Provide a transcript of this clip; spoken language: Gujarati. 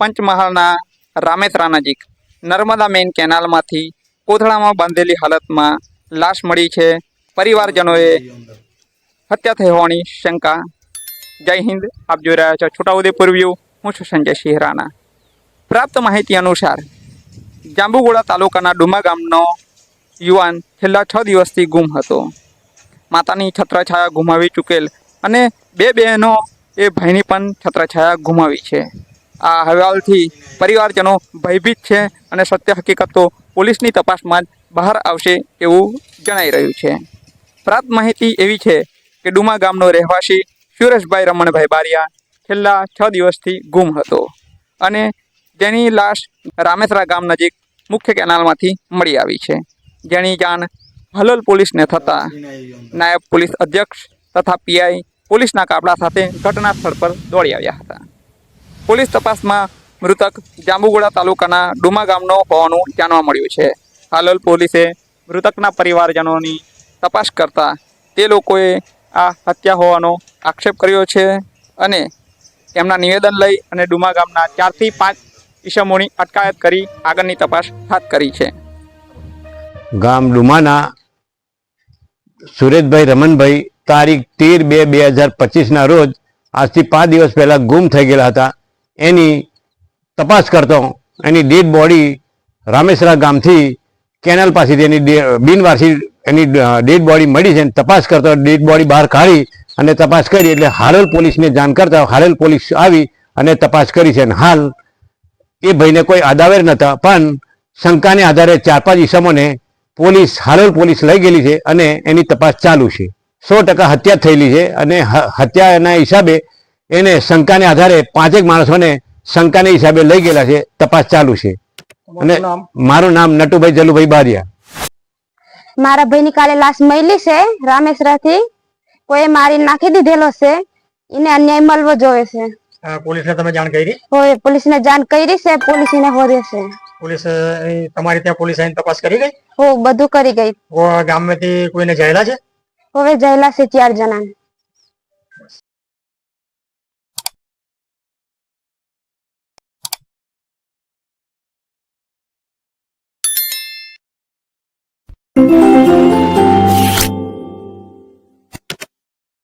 પંચમહાલના રામેત્રા નજીક નર્મદા મેઇન કેનાલમાંથી કોથળામાં બાંધેલી હાલતમાં લાશ મળી છે. પરિવારજનોએ હત્યા થઈ હોવાની શંકા. જય હિન્દ, આપ જોઈ રહ્યા છો છોટાઉદેપુર વ્યૂ હું છું સંજય શિહરાના. પ્રાપ્ત માહિતી અનુસાર જાંબુગોડા તાલુકાના ડુમા ગામનો યુવાન છેલ્લા છ દિવસથી ગુમ હતો. માતાની છત્રછાયા ગુમાવી ચૂકેલ અને બે બહેનો એ ભાઈની પણ છત્રછાયા ગુમાવી છે. આ અહેવાલથી પરિવારજનો ભયભીત છે અને સત્ય હકીકત તો પોલીસની તપાસમાં જ બહાર આવશે એવું જણાઈ રહ્યું છે. પ્રાપ્ત માહિતી એવી છે કે ડુમા ગામનો રહેવાસી સુરેશભાઈ રમણભાઈ બારિયા છેલ્લા છ દિવસથી ગુમ હતો અને જેની લાશ રામેસરા ગામ નજીક મુખ્ય કેનાલમાંથી મળી આવી છે. જેની જાણ હલોલ પોલીસને થતાં નાયબ પોલીસ અધ્યક્ષ તથા પીઆઈ પોલીસના કાપડા સાથે ઘટના સ્થળ પર દોડી આવ્યા હતા. પોલીસ તપાસમાં મૃતક જાંબુગોડા તાલુકાના ડુમા ગામનો હોવાનું જાણવા મળ્યું છે. હાલોલ પોલીસે મૃતકના પરિવારજનોની તપાસ કરતા તે લોકોએ આ હત્યા હોવાનો આક્ષેપ કર્યો છે અને તેમના નિવેદન લઈ અને ડુમા ગામના ચારથી પાંચ ઈસમોની અટકાયત કરી આગળની તપાસ હાથ કરી છે. ગામ ડુમાના સુરેશભાઈ રમણભાઈ, તારીખ તેર બે બે હજાર પચીસના રોજ, આજથી પાંચ દિવસ પહેલા ગુમ થઈ ગયેલા હતા. એની તપાસ કરતો એની ડેડ બોડી રામેશ્વરા ગામથી કેનાલ પાસેથી એની બિનવારસી એની ડેડ બોડી મળી છે અને તપાસ કરતો ડેડ બોડી બહાર કાઢી અને તપાસ કરી એટલે હાલોલ પોલીસને જાણ કરતા હાલોલ પોલીસ આવી અને તપાસ કરી છે. અને હાલ એ ભાઈને કોઈ આદાવેર નતા પણ શંકાને આધારે ચાર પાંચ ઈસમોને પોલીસ હાલોલ પોલીસ લઈ ગયેલી છે અને એની તપાસ ચાલુ છે. સો ટકા હત્યા થયેલી છે અને હત્યાના હિસાબે એને શંકાને આધારે પાંચેક માણસોને શંકાને હિસાબે લઈ ગયેલા છે. તપાસ ચાલુ છે. અને મારું નામ નટુભાઈ જલુભાઈ બારિયા. મારા ભાઈની કાલે લાશ મળી છે રામેશ્વરા થી કોઈ મારી નાખી દીધેલો છે એને અન્યાય મળવો જોવે છે. પોલીસ પોલીસને તમે જાણ કરી? હોય પોલીસને જાણ કરી છે પોલીસ ને હોદે છે. પોલીસ તમારી ત્યાં પોલીસ આવીને તપાસ કરી ગઈ? હો બધું કરી ગઈ. ગામમાંથી કોઈને જયેલા છે? હવે જયેલા છે ચાર જણા.